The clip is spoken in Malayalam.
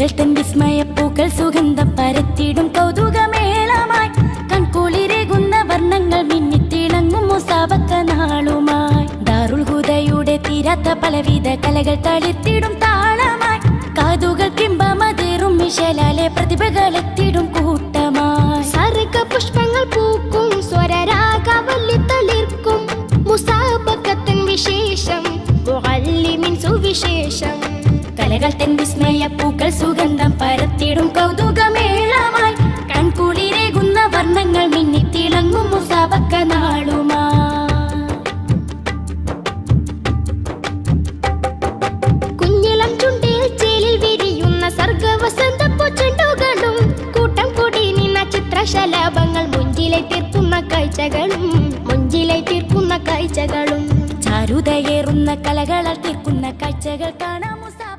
കലകൾ തൻ വിസ്മയപ്പൂക്കൾ സുഗന്ധം പരത്തിടും കൗതുകമേളമായി. കൺകുളിരേകുന്ന വർണങ്ങൾ മിന്നിത്തിളങ്ങും മുസാബക്ക നാളുമായി. ദാറുൽ ഹുദയുടെ തീരാത്ത പലവിധ കലകൾ തളിത്തിടും താളമായി. കാതുകൾ കിമ്പമതേറും മിശലാലെ പ്രതിഭകളെത്തിടും കൂട്ടമായി കലകൾ തൻ വിസ്മയ പൂക്കൾ സുഗന്ധം പരത്തിടും കൗതുകമേളമായി. കൺകുളിരേകുന്ന വർണങ്ങൾ മിന്നി തിളങ്ങും മുസാബക്ക നാളുമാ കുഞ്ഞിളം ചുണ്ടിൽ ചേലിൽ വിരിയുന്ന സർഗവസന്ത പൂച്ചെണ്ടുകളും കൂട്ടം കൂടി നിന്ന ചിത്രശലഭങ്ങൾ മുഞ്ചിലെ തീർക്കുന്ന കാഴ്ചകളും മുഞ്ചിലെ തീർക്കുന്ന കാഴ്ചകളും. ചാരുതയേറുന്ന കലകളാൽ തീർക്കുന്ന കാഴ്ചകൾ കാണാം മുസാ